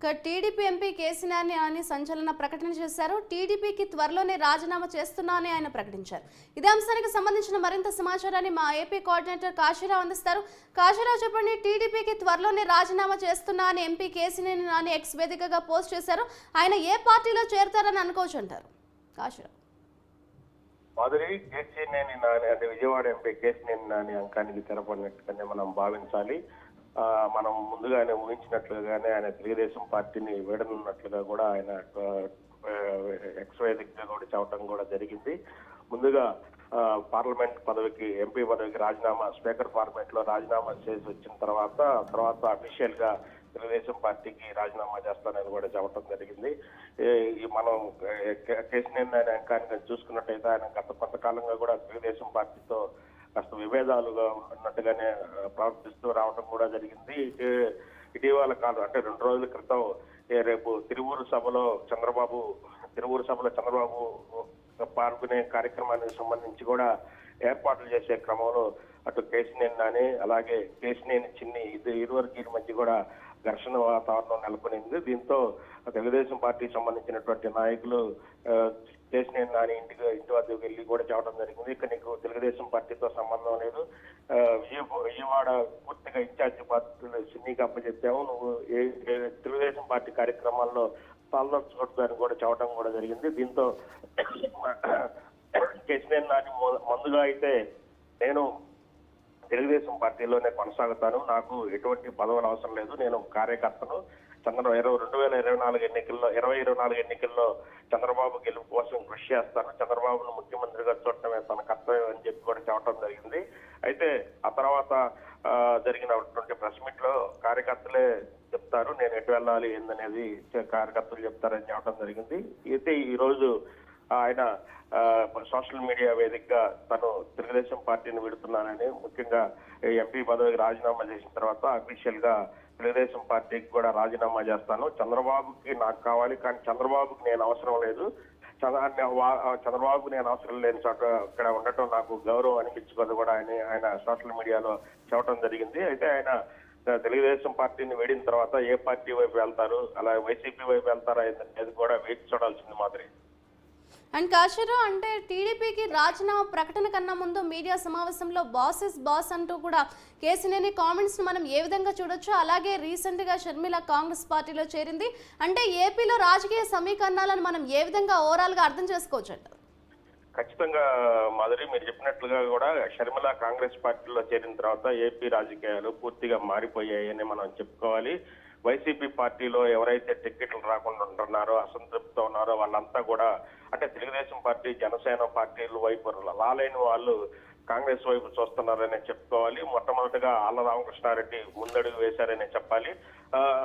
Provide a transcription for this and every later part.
ఇక TDP MP కేసీనాని అని సంచలన ప్రకటన చేశారు. టీడీపీకి త్వరలోనే రాజీనామా చేస్తున్నా అని ఆయన ప్రకటించారు. ఇదే అంశానికి సంబంధించిన మరింత సమాచారాన్ని మా ఏపీ కోఆర్డినేటర్ కాశీరావు అందిస్తారు. కాశీరావు చెప్పండి టీడీపీకి త్వరలోనే రాజీనామా చేస్తున్నా అని ఎంపీ కేసీనేని నాని ఎక్స్ వేదికగా పోస్ట్ చేశారు. ఆయన ఏ పార్టీలో చేరతారని అనుకోవచ్చు అంటారు. కాశీరావు. మాధురి కేసీనేని నాని అంటే విజయవాడ ఎంపీ కేసీనేని నాని అంకానికి తెరపడినట్టుగానే మనం భావించాలి. మనం ముందుగానే ఊహించినట్లుగానే ఆయన తెలుగుదేశం పార్టీని వీడనున్నట్లుగా కూడా ఆయన ఆ, ఎక్స్ వేదికగా కూడా చెప్పడం కూడా జరిగింది. ముందుగా పార్లమెంట్ పదవికి ఎంపీ పదవికి రాజీనామా స్పీకర్ ఫార్మేట్లో రాజీనామా చేసి వచ్చిన తర్వాత తర్వాత అఫీషియల్గా తెలుగుదేశం పార్టీకి రాజీనామా చేస్తానని కూడా చెప్పడం జరిగింది. ఈ మనం ఏ, ఆయన అంకాన్ని చూసుకున్నట్టయితే ఆయన గత కొంతకాలంగా కూడా తెలుగుదేశం పార్టీతో కాస్త విభేదాలుగా ఉన్నట్టుగానే ప్రవర్తిస్తూ రావడం కూడా జరిగింది. ఇటీవల కాలం అంటే రెండు రోజుల క్రితం రేపు తిరువూరు సభలో చంద్రబాబు తిరువూరు సభలో చంద్రబాబు పాల్గొనే కార్యక్రమానికి సంబంధించి కూడా ఏర్పాట్లు చేసే క్రమంలో అటు కేసినేని నాని అలాగే కేసినేని చిన్ని ఇది ఇరువరికి మధ్య కూడా ఘర్షణ వాతావరణం నెలకొనింది. దీంతో తెలుగుదేశం పార్టీకి సంబంధించినటువంటి నాయకులు ఆ, కేసినేని నాని ఇంటికి ఇంటి వద్దకు వెళ్ళి కూడా చెప్పడం జరిగింది. ఇక్కడ నీకు తెలుగుదేశం పార్టీతో సంబంధం లేదు. విజయ విజయవాడ పూర్తిగా ఇన్ఛార్జి పార్టీలు సిన్నీకి అప్పచెప్పాము నువ్వు ఏ తెలుగుదేశం పార్టీ కార్యక్రమాల్లో పాల్గొనకూడదని కూడా చెప్పడం కూడా జరిగింది. దీంతో కేసీఆర్ నాని ముందుగా అయితే నేను తెలుగుదేశం పార్టీలోనే కొనసాగుతాను. నాకు ఎటువంటి పదవులు అవసరం లేదు. నేను కార్యకర్తను చంద్ర ఇరవై రెండు వేల ఇరవై నాలుగు ఎన్నికల్లో ఇరవై ఇరవై నాలుగు ఎన్నికల్లో చంద్రబాబు గెలుపు కోసం కృషి చేస్తాను. చంద్రబాబును ముఖ్యమంత్రిగా చూడటమే తన కర్తవ్యం అని చెప్పి కూడా చెప్పడం జరిగింది. అయితే ఆ తర్వాత జరిగినటువంటి ప్రెస్ మీట్లో కార్యకర్తలే చెప్తారు నేను ఎటు వెళ్ళాలి ఏందనేది కార్యకర్తలు చెప్తారని చెప్పడం జరిగింది. అయితే ఈ రోజు ఆయన సోషల్ మీడియా వేదికగా తను తెలుగుదేశం పార్టీని విడుతున్నానని ముఖ్యంగా ఎంపీ పదవికి రాజీనామా చేసిన తర్వాత అఫీషియల్గా తెలుగుదేశం పార్టీకి కూడా రాజీనామా చేస్తాను. చంద్రబాబుకి నాకు కావాలి కానీ చంద్రబాబుకి నేను అవసరం లేదు. చంద్రబాబు నేను అవసరం లేని చోట ఇక్కడ ఉండటం నాకు గౌరవం అనిపించుకోదు కూడా ఆయన ఆయన సోషల్ మీడియాలో చెప్పడం జరిగింది. అయితే ఆయన తెలుగుదేశం పార్టీని వేడిన తర్వాత ఏ పార్టీ వైపు వెళ్తారు? అలా వైసీపీ వైపు వెళ్తారా? అనేది కూడా వేచి చూడాల్సింది మాదిరి అండ్ కాశీరావు అంటే టీడీపీకి రాజీనామా ప్రకటన కన్నా ముందు మీడియా సమావేశంలో బాసెస్ బాస్ అంటూ కూడా కేసినేని కామెంట్స్ మనం ఏ విధంగా చూడొచ్చు అలాగే రీసెంట్గా షర్మిల కాంగ్రెస్ పార్టీలో చేరింది. అంటే ఏపీలో రాజకీయ సమీకరణాలను మనం ఏ విధంగా ఓవరాల్గా అర్థం చేసుకోవచ్చు అంటారు? ఖచ్చితంగా మాధురి మీరు చెప్పినట్లుగా కూడా షర్మిల కాంగ్రెస్ పార్టీలో చేరిన తర్వాత ఏపీ రాజకీయాలు పూర్తిగా మారిపోయాయని మనం చెప్పుకోవాలి. వైసీపీ పార్టీలో ఎవరైతే టిక్కెట్లు రాకుండా ఉంటున్నారో అసంతృప్తితో ఉన్నారో వాళ్ళంతా కూడా అంటే తెలుగుదేశం పార్టీ జనసేన పార్టీల వైపు లాలేని వాళ్ళు కాంగ్రెస్ వైపు చూస్తున్నారని చెప్పుకోవాలి. మొట్టమొదటిగా ఆళ్ళ రామకృష్ణారెడ్డి ముందడుగు వేశారని చెప్పాలి.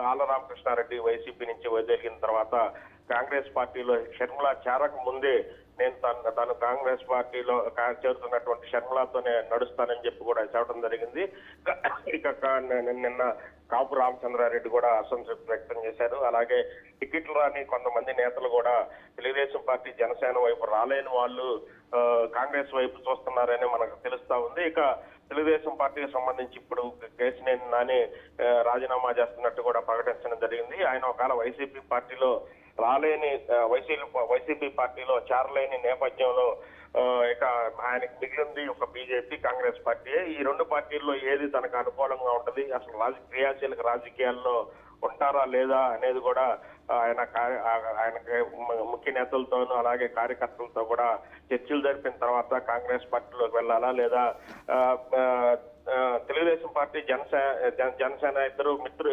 ఆళ్ళ రామకృష్ణారెడ్డి వైసీపీ నుంచి వదిలిన తర్వాత కాంగ్రెస్ పార్టీలో షర్మిల చేరక ముందే నేను తను తను కాంగ్రెస్ పార్టీలో చేరుతున్నటువంటి షర్మిలాతోనే నడుస్తానని చెప్పి కూడా చెప్పడం జరిగింది. ఇక- నిన్న కాపు రామచంద్రారెడ్డి కూడా అసంతృప్తి వ్యక్తం చేశారు. అలాగే టికెట్లు రాని కొంతమంది నేతలు కూడా తెలుగుదేశం పార్టీ జనసేన వైపు రాలేని వాళ్ళు కాంగ్రెస్ వైపు చూస్తున్నారని మనకు తెలుస్తా ఉంది. ఇక తెలుగుదేశం పార్టీకి సంబంధించి ఇప్పుడు కేసినేని నాని రాజీనామా చేస్తున్నట్టు కూడా ప్రకటించడం జరిగింది. ఆయన ఒకవేళ వైసీపీ పార్టీలో రాలేని వైసీపీ వైసీపీ పార్టీలో చేరలేని నేపథ్యంలో ఇక ఆయనకి మిగిలింది ఒక బీజేపీ కాంగ్రెస్ పార్టీ. ఈ రెండు పార్టీల్లో ఏది తనకు అనుకూలంగా ఉంటుంది? అసలు రాజ క్రియాశీలక రాజకీయాల్లో ఉంటారా లేదా అనేది కూడా ఆయన కా- ఆయన ముఖ్య నేతలతోనూ అలాగే కార్యకర్తలతో కూడా చర్చలు జరిపిన తర్వాత కాంగ్రెస్ పార్టీలోకి వెళ్ళాలా లేదా తెలుగుదేశం పార్టీ జనసేన జనసేన ఇద్దరు మిత్రు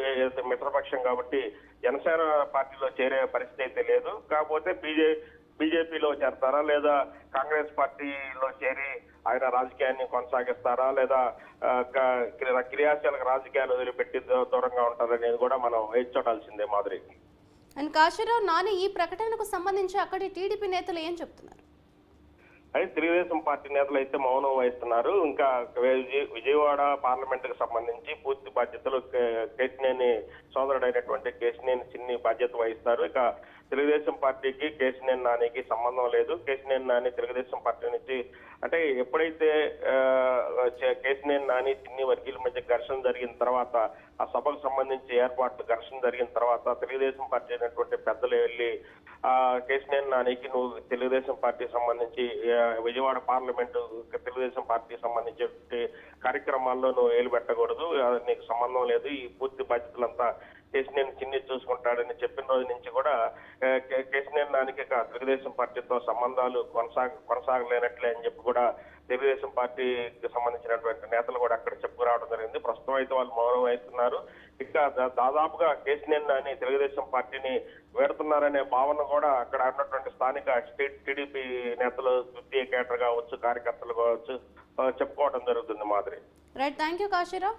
మిత్రపక్షం కాబట్టి జనసేన పార్టీలో చేరే పరిస్థితి అయితే లేదు. కాకపోతే బీజే బీజేపీలో చేరతారా? లేదా కాంగ్రెస్ పార్టీలో చేరి ఆయన రాజకీయాన్ని కొనసాగిస్తారా? లేదా ఆ, క్రియాశీలక రాజకీయాలు వదిలిపెట్టి దూరంగా ఉంటారనేది కూడా మనం వేచి చూడాల్సిందే మాదిరి. అండ్ కాశీరావు నాని ఈ ప్రకటనకు సంబంధించి అక్కడి టీడీపీ నేతలు ఏం చెప్తున్నారు? అయితే తెలుగుదేశం పార్టీ నేతలు అయితే మౌనం వహిస్తున్నారు. ఇంకా విజయ- విజయవాడ పార్లమెంట్కు సంబంధించి పూర్తి బాధ్యతలు కే- కేశినేని సోదరుడైనటువంటి కేశినేని చిన్ని బాధ్యత వహిస్తారు. ఇక తెలుగుదేశం పార్టీకి కేసినేని నానికి సంబంధం లేదు. కేసినేని నాని తెలుగుదేశం పార్టీ నుంచి అంటే ఎప్పుడైతే కేసినేని నాని చిన్ని వర్గీల మధ్య ఘర్షణ జరిగిన తర్వాత ఆ సభకు సంబంధించి ఏర్పాట్లు ఘర్షణ జరిగిన తర్వాత తెలుగుదేశం పార్టీ అయినటువంటి పెద్దలు వెళ్ళి కేశినేని నానికి నువ్వు తెలుగుదేశం పార్టీ సంబంధించి విజయవాడ పార్లమెంటు తెలుగుదేశం పార్టీ సంబంధించి కార్యక్రమాల్లో నువ్వు ఏలు పెట్టకూడదు. నీకు సంబంధం లేదు. ఈ పూర్తి బాధ్యతలంతా కేశినేని చిన్ని చూసుకుంటాడని చెప్పిన రోజు నుంచి కూడా కే- కేశినేని నానికి తెలుగుదేశం పార్టీతో సంబంధాలు కొనసాగ కొనసాగలేనట్లే అని చెప్పి కూడా తెలుగుదేశం పార్టీకి సంబంధించినటువంటి నేతలు కూడా అక్కడ చెప్పుకురావడం జరిగింది. ప్రస్తుతం అయితే వాళ్ళు మౌనం అవుతున్నారు ఇంకా దాదాపుగా కేసీఆర్ అని తెలుగుదేశం పార్టీని వేడుతున్నారనే భావన కూడా అక్కడ ఉన్నటువంటి స్థానిక స్టేట్ టీడీపీ నేతలు తృతీయ కేటర్ కావచ్చు కార్యకర్తలు కావచ్చు చెప్పుకోవడం జరుగుతుంది మాదిరి. Right thank you Kasirao.